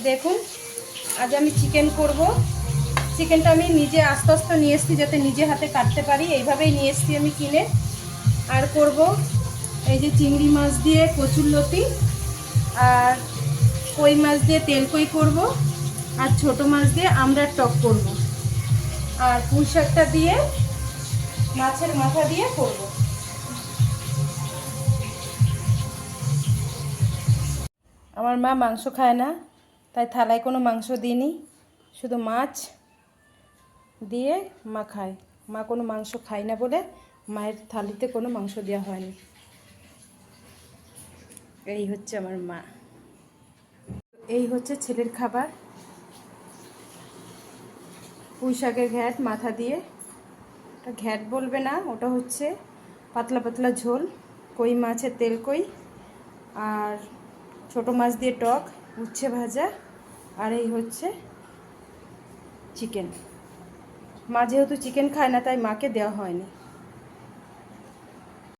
দেখুন, আজ আমি চিকেন করব। চিকেনটা আমি নিজে আস্তে আস্তে নিয়ে এসেছি যাতে নিজে হাতে কাটতে পারি। এইভাবেই নিয়ে এসেছি আমি কিনে। আর করব এই যে চিংড়ি মাছ দিয়ে কচুরলতি আর কই মাছ দিয়ে তেল কই করব আর ছোট মাছ দিয়ে আমড়ার টক করব। আর পুঁই শাকটা দিয়ে মাছের মাথা দিয়ে করব। আমার মা মাংস খায় না। তাই থালায় কোনো মাংস দিইনি, শুধু মাছ দিয়ে মা খায়। মা কোনো মাংস খায় না বলে মায়ের থালিতে কোনো মাংস দেওয়া হয়নি। এই হচ্ছে আমার মা। এই হচ্ছে ছেলের খাবার। পুঁই শাকের ঘ্যাট মাথা দিয়ে। ওটা ঘ্যাট বলবে না, ওটা হচ্ছে পাতলা পাতলা ঝোল, কই মাছের তেল কই, আর ছোট মাছ দিয়ে টক। উচ্ছে ভাজা আর এই হচ্ছে চিকেন। মা যেহেতু চিকেন খায় না, তাই মাকে দেওয়া হয়নি।